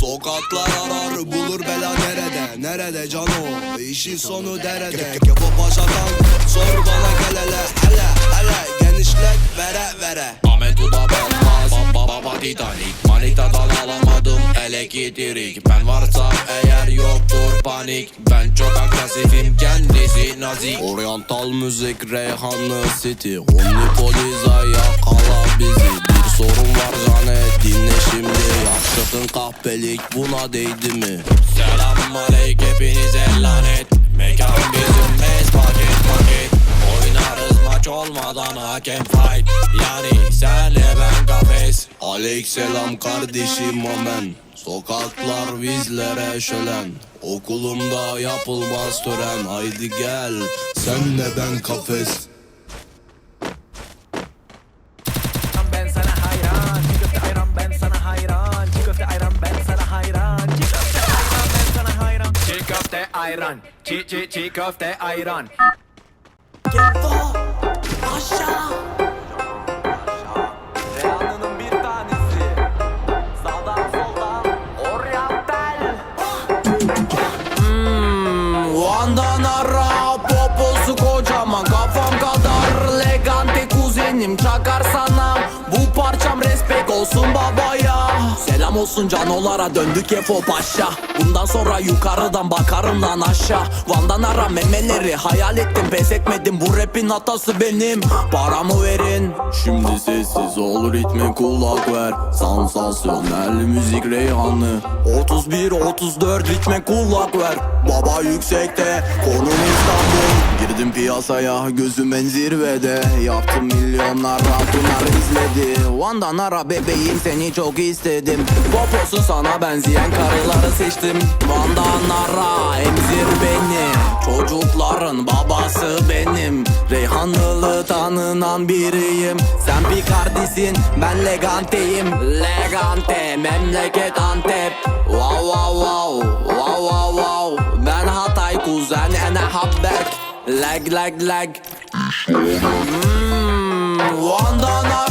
Sokaklar arar bulur bela nerede? Nerede cano işin sonu derede. Kepo paşadan sor bana gel hele Hele hele genişlet vere vere. Ahmet Uda Batmaz Baba baba Titanic. Manitadan alamadım elektrik Ben varsam eğer yoktur panik. Ben çok agresifim kendisi nazik. Oriental müzik Reyhanlı City. Omnipoliza yakala bizi Yaşadın kahpelik buna değdi mi? Selam aleyküm hepinize lanet. Mekan bizim mes paket paket. Oynarız maç olmadan hakem fight. Yani senle ben kafes. Aleykselam kardeşim amen Sokaklar bizlere şölen. Okulumda yapılmaz tören. Haydi gel senle ben kafes ayran. Çiğ çiğ çiğ köfte ayran. Gefo Aşağı. Reyhanlı'nın bir tanesi. Sağdan soldan Oriental Van'dan ara poposu kocaman. Kafam kadar elegante kuzenim. Çakar sana bu respek olsun babaya. Selam olsun canolara döndük Efo Paşa. Bundan sonra yukarıdan bakarım lan aşağı. Van'dan ara memeleri hayal ettim pes etmedim. Bu rapin hatası benim. Paramı verin. Şimdi sessiz ol ritme kulak ver. Sansasyonel müzik reyhanlı 31-34 ritme kulak ver. Baba yüksekte konum İstanbul. Girdim piyasaya gözüm en zirvede. Yaptım milyonlar ratunlar izledi Van'dan ara bebeğim seni çok istedim. Poposu sana benzeyen karıları seçtim. Van'dan ara emzir beni. Çocukların babası benim. Reyhanlılı tanınan biriyim. Sen Picardisin ben Legante'yim. Legante memleket Antep. Wow wow wow. Wow wow wow. Ben Hatay kuzen ene habbek Leg leg leg Hmm, Лондона